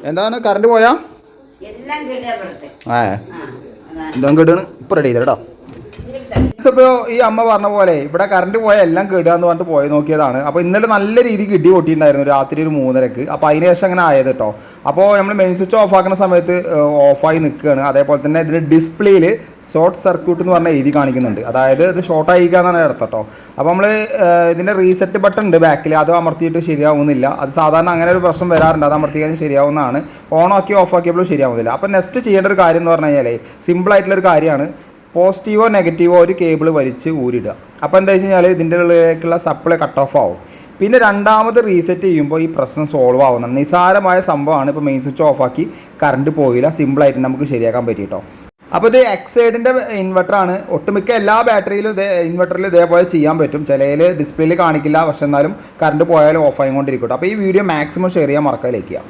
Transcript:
എന്താണ് കറണ്ട് പോയാ? ഏ. ആ കേട്ടാണ് ഇപ്പം റെഡി ചെയ്തോ ഇപ്പോൾ ഈ അമ്മ പറഞ്ഞ പോലെ ഇവിടെ കറണ്ട് പോയ എല്ലാം കേടുകയെന്ന് പറഞ്ഞിട്ട് പോയി നോക്കിയതാണ്. അപ്പോൾ ഇന്നലെ നല്ല രീതിക്ക് ഇടി പൊട്ടിയിട്ടുണ്ടായിരുന്നു രാത്രി ഒരു മൂന്നരക്ക്. അപ്പോൾ അതിന് ശേഷം അങ്ങനെ ആയത് കേട്ടോ. അപ്പോൾ നമ്മൾ മെയിൻ സ്വിച്ച് ഓഫ് ആക്കുന്ന സമയത്ത് ഓഫായി നിൽക്കുകയാണ്. അതേപോലെ തന്നെ ഇതിന്റെ ഡിസ്പ്ലേയിൽ ഷോർട്ട് സർക്യൂട്ട് എന്ന് പറഞ്ഞ എഴുതി കാണിക്കുന്നുണ്ട്. അതായത് ഇത് ഷോർട്ട് ആയിക്കാന്നാണ് അർത്ഥം കേട്ടോ. അപ്പോൾ നമ്മൾ ഇതിന്റെ റീസെറ്റ് ബട്ടൺ ഉണ്ട് ബാക്കിൽ അത് അമർത്തിയിട്ട് ശരിയാവുന്നില്ല. അത് സാധാരണ അങ്ങനെ ഒരു പ്രശ്നം വരാറുണ്ട്. അത് അമർത്തി കഴിഞ്ഞാൽ ശരിയാവുന്നതാണ്. ഓൺ ആക്കി ഓഫ് ആക്കിയപ്പോഴും ശരിയാവുന്നില്ല. അപ്പോൾ നെക്സ്റ്റ് ചെയ്യേണ്ട ഒരു കാര്യം എന്ന് പറഞ്ഞു കഴിഞ്ഞാൽ സിമ്പിൾ ആയിട്ടുള്ള ഒരു കാര്യമാണ്. പോസിറ്റീവോ നെഗറ്റീവോ ഒരു കേബിൾ വലിച്ച് ഊരിടുക. അപ്പോൾ എന്താ വെച്ച് കഴിഞ്ഞാൽ ഇതിന്റെ ഉള്ളിലേക്കുള്ള സപ്ലൈ കട്ട് ഓഫ് ആവും. പിന്നെ രണ്ടാമത് റീസെറ്റ് ചെയ്യുമ്പോൾ ഈ പ്രശ്നം സോൾവ് ആവുന്നതാണ് നിസാരമായ സംഭവമാണ് ഇപ്പോൾ മെയിൻ സ്വിച്ച് ഓഫാക്കി കറണ്ട് പോയില്ല സിമ്പിളായിട്ട് നമുക്ക് ശരിയാക്കാൻ പറ്റി കേട്ടോ അപ്പോൾ ഇത് എക്സൈഡിന്റെ ഇൻവെർട്ടറാണ് ഒട്ടുമിക്ക എല്ലാ ബാറ്ററിയിലും ഇതേ ഇൻവെർട്ടറിൽ ഇതേപോലെ ചെയ്യാൻ പറ്റും. ചിലയിൽ ഡിസ്പ്ലേയിൽ കാണിക്കില്ല. പക്ഷെ എന്നാലും കറണ്ട് പോയാലും ഓഫ് ആയിക്കൊണ്ടിരിക്കട്ടെ. അപ്പോൾ ഈ വീഡിയോ മാക്സിമം ഷെയർ ചെയ്യാൻ മറക്കാതിരിക്കുക.